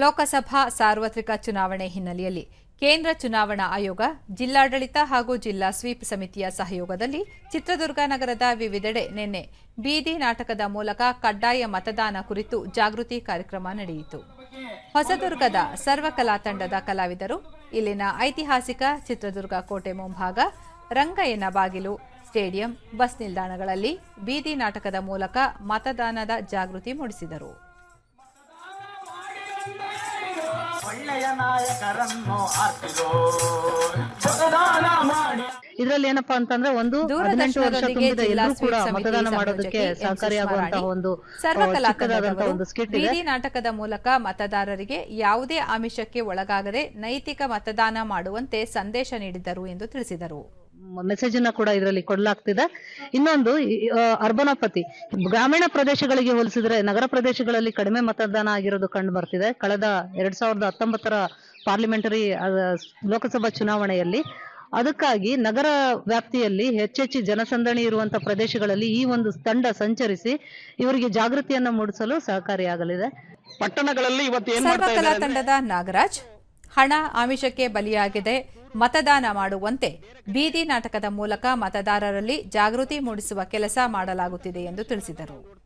ಲೋಕಸಭಾ ಸಾರ್ವತ್ರಿಕ ಚುನಾವಣೆ ಹಿನ್ನೆಲೆಯಲ್ಲಿ ಕೇಂದ್ರ ಚುನಾವಣಾ ಆಯೋಗ, ಜಿಲ್ಲಾಡಳಿತ ಹಾಗೂ ಜಿಲ್ಲಾ ಸ್ವೀಪ್ ಸಮಿತಿಯ ಸಹಯೋಗದಲ್ಲಿ ಚಿತ್ರದುರ್ಗ ನಗರದ ವಿವಿಧೆಡೆ ನಿನ್ನೆ ಬೀದಿ ನಾಟಕದ ಮೂಲಕ ಕಡ್ಡಾಯ ಮತದಾನ ಕುರಿತು ಜಾಗೃತಿ ಕಾರ್ಯಕ್ರಮ ನಡೆಯಿತು. ಹೊಸದುರ್ಗದ ಸರ್ವಕಲಾ ತಂಡದ ಕಲಾವಿದರು, ಇಲ್ಲಿನ ಐತಿಹಾಸಿಕ ಚಿತ್ರದುರ್ಗ ಕೋಟೆ ಮುಂಭಾಗ, ರಂಗಯ್ಯನ ಬಾಗಿಲು, ಸ್ಟೇಡಿಯಂ, ಬಸ್ ನಿಲ್ದಾಣಗಳಲ್ಲಿ ಬೀದಿ ನಾಟಕದ ಮೂಲಕ ಮತದಾನದ ಜಾಗೃತಿ ಮೂಡಿಸಿದರು. ಒಳ್ಳೆಯ ನಾಯಕರನ್ನು ಆರ್ತಿರೋ. ಮತದಾನ ಮಾಡಿ. ಇದ್ರಲ್ಲಿ ಏನಪ್ಪಾ ಅಂತಂದ್ರೆ ಒಂದು ಹದಿನೆಂಟು ವರ್ಷ ತುಂಬಿದ ಎಲ್ಲರೂ ಕೂಡ ಮತದಾನ ಮಾಡೋದಕ್ಕೆ ಸಹಕಾರಿಯಾಗುವಂತಹ ಒಂದು ಸರ್ವಕಲಾಕಲಾದಂತಹ ಒಂದು ಸ್ಕಿಟ್ ಇದೆ. ಬೀದಿ ನಾಟಕದ ಮೂಲಕ ಮತದಾರರಿಗೆ ಯಾವುದೇ ಆಮಿಷಕ್ಕೆ ಒಳಗಾಗದೆ ನೈತಿಕ ಮತದಾನ ಮಾಡುವಂತೆ ಸಂದೇಶ ನೀಡಿದ್ದರು ಎಂದು ತಿಳಿಸಿದರು. ಮೆಸೇಜ್ ಅನ್ನ ಕೂಡ ಇದರಲ್ಲಿ ಕೊಡಲಾಗ್ತಿದೆ. ಇನ್ನೊಂದು ಅರ್ಬನೋಪತಿ. ಗ್ರಾಮೀಣ ಪ್ರದೇಶಗಳಿಗೆ ಹೋಲಿಸಿದ್ರೆ ನಗರ ಪ್ರದೇಶಗಳಲ್ಲಿ ಕಡಿಮೆ ಮತದಾನ ಆಗಿರೋದು ಕಂಡು ಬರ್ತಿದೆ. ಕಳೆದ ಎರಡ್ ಸಾವಿರದ ಹತ್ತೊಂಬತ್ತರ ಪಾರ್ಲಿಮೆಂಟರಿ ಲೋಕಸಭಾ ಚುನಾವಣೆಯಲ್ಲಿ. ಅದಕ್ಕಾಗಿ ನಗರ ವ್ಯಾಪ್ತಿಯಲ್ಲಿ ಹೆಚ್ಚೆಚ್ಚು ಜನಸಂದಣಿ ಇರುವಂತಹ ಪ್ರದೇಶಗಳಲ್ಲಿ ಈ ಒಂದು ತಂಡ ಸಂಚರಿಸಿ ಇವರಿಗೆ ಜಾಗೃತಿಯನ್ನ ಮೂಡಿಸಲು ಸಹಕಾರಿಯಾಗಲಿದೆ. ಪಟ್ಟಣಗಳಲ್ಲಿ ಇವತ್ತು ತಂಡದ ನಾಗರಾಜ್ ಹಣ ಆಮಿಷಕ್ಕೆ ಬಲಿಯಾಗಿದೆ. ಮತದಾನ ಮಾಡುವಂತೆ ಬೀದಿ ನಾಟಕದ ಮೂಲಕ ಮತದಾರರಲ್ಲಿ ಜಾಗೃತಿ ಮೂಡಿಸುವ ಕೆಲಸ ಮಾಡಲಾಗುತ್ತಿದೆ ಎಂದು ತಿಳಿಸಿದರು.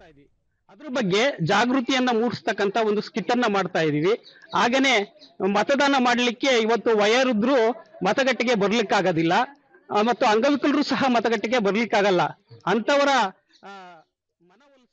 ಅದ್ರ ಬಗ್ಗೆ ಜಾಗೃತಿಯನ್ನ ಮೂಡಿಸ್ತಕ್ಕಂತ ಒಂದು ಸ್ಕಿಟ್ ಅನ್ನ ಮಾಡ್ತಾ ಇದೀವಿ. ಹಾಗೇನೆ ಮತದಾನ ಮಾಡಲಿಕ್ಕೆ ಇವತ್ತು ವಯೋವೃದ್ಧರು ಮತಗಟ್ಟೆಗೆ ಬರ್ಲಿಕ್ಕಾಗೋದಿಲ್ಲ. ಮತ್ತು ಅಂಗವಿಕಲರು ಸಹ ಮತಗಟ್ಟೆಗೆ ಬರ್ಲಿಕ್ಕಾಗಲ್ಲ. ಅಂತವರ